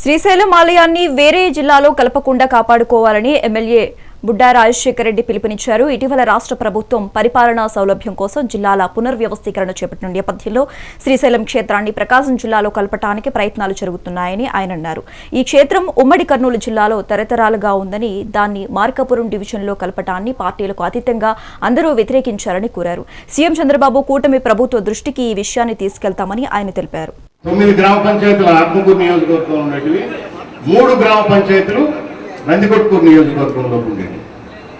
శ్రీశైలం ఆలయాన్ని వేరే జిల్లాలో కలపకుండా కాపాడుకోవాలని ఎమ్మెల్యే బుడ్డా రాజశేఖర రెడ్డి పిలుపునిచ్చారు. ఇటీవల రాష్ట్ర ప్రభుత్వం పరిపాలనా సౌలభ్యం కోసం జిల్లాల పునర్వ్యవస్థీకరణ చేపట్టిన నేపథ్యంలో శ్రీశైలం క్షేత్రాన్ని ప్రకాశం జిల్లాలో కలపటానికి ప్రయత్నాలు జరుగుతున్నాయని ఆయన అన్నారు. ఈ క్షేత్రం ఉమ్మడి కర్నూలు జిల్లాలో తరతరాలుగా ఉందని దాన్ని మార్కాపురం డివిజన్లో కలపటాన్ని పార్టీలకు అతీతంగా అందరూ వ్యతిరేకించారని కోరారు. సీఎం చంద్రబాబు కూటమి ప్రభుత్వ దృష్టికి ఈ విషయాన్ని తీసుకెళ్తామని ఆయన తెలిపారు. తొమ్మిది గ్రామ పంచాయతీలు ఆత్మకూరు నియోజకవర్గంలో ఉండేటివి. మూడు గ్రామ పంచాయతీలు నందికొట్కూరు నియోజకవర్గంలో ఉండేవి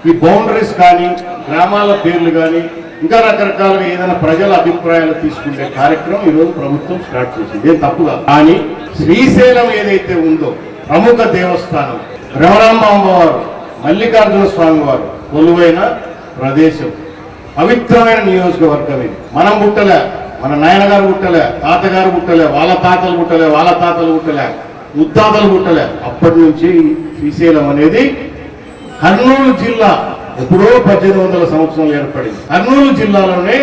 ఈ బౌండరీస్ కానీ గ్రామాల పేర్లు కానీ ఇంకా రకరకాలుగా ఏదైనా ప్రజల అభిప్రాయాలు తీసుకునే కార్యక్రమం ఈరోజు ప్రభుత్వం స్టార్ట్ చేసింది. ఏం తప్పుగా కానీ శ్రీశైలం ఏదైతే ఉందో ప్రముఖ దేవస్థానం రమరాంబాంబ వారు మల్లికార్జున స్వామి వారు కొలువైన ప్రదేశం పవిత్రమైన నియోజకవర్గం ఇది మనం పుట్టలే. మన నాయనగారు పుట్టలే తాతగారు పుట్టలే వాళ్ళ తాతలు పుట్టలే వాళ్ళ తాతలు పుట్టలే ముత్తాతలు పుట్టలే. అప్పటి నుంచి శ్రీశైలం అనేది కర్నూలు జిల్లా ఎప్పుడో పద్దెనిమిది వందల సంవత్సరంలో ఏర్పడింది. కర్నూలు జిల్లాలోనే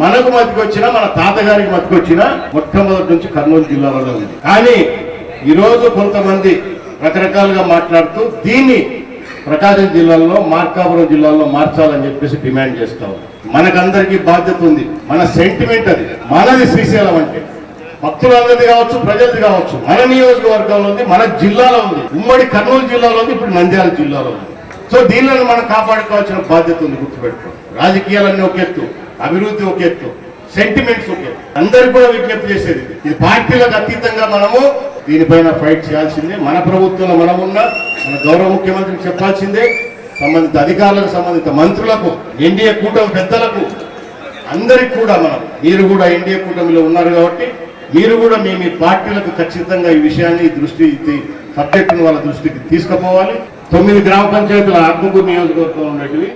మనకు మతికొచ్చిన మన తాతగారికి మతికొచ్చిన మొట్టమొదటి నుంచి కర్నూలు జిల్లాలోనే ఉంది. కానీ ఈరోజు కొంతమంది రకరకాలుగా మాట్లాడుతూ దీన్ని ప్రకాశం జిల్లాలో మార్కాపురం జిల్లాలో మార్చాలని చెప్పేసి డిమాండ్ చేస్తాం మనకందరికీ బాధ్యత ఉంది. మన సెంటిమెంట్ అది. మనది శ్రీశైలం అంటే. భక్తులందరిది కావచ్చు ప్రజలది కావచ్చు. మన నియోజకవర్గంలో ఉంది మన జిల్లాలో ఉంది. ఉమ్మడి కర్నూలు జిల్లాలో ఉంది ఇప్పుడు నంద్యాల జిల్లాలో ఉంది. సో దీనిని మనం కాపాడుకోవాల్సిన బాధ్యత ఉంది గుర్తుపెట్టుకో. రాజకీయాలన్నీ ఒక ఎత్తు. అభివృద్ధి ఒక ఎత్తు. సెంటిమెంట్స్ ఒక అందరికి కూడా విజ్ఞప్తి చేసేది. ఇది. పార్టీలకు అతీతంగా మనము దీనిపైన ఫైట్ చేయాల్సిందే. మన ప్రభుత్వంలో మనమున్న మన గౌరవ ముఖ్యమంత్రికి చెప్పాల్సిందే. సంబంధిత అధికారులకు సంబంధిత మంత్రులకు ఎన్డీఏ కూటమి పెద్దలకు అందరికి కూడా మనం మీరు కూడా ఎన్డీఏ కూటమిలో ఉన్నారు కాబట్టి మీరు కూడా మీ మీ పార్టీలకు ఖచ్చితంగా ఈ విషయాన్ని దృష్టి సబ్జెక్టును వాళ్ళ దృష్టికి తీసుకుపోవాలి. తొమ్మిది గ్రామ పంచాయతీల ఆత్మకూరు నియోజకవర్గంలో ఉండేటివి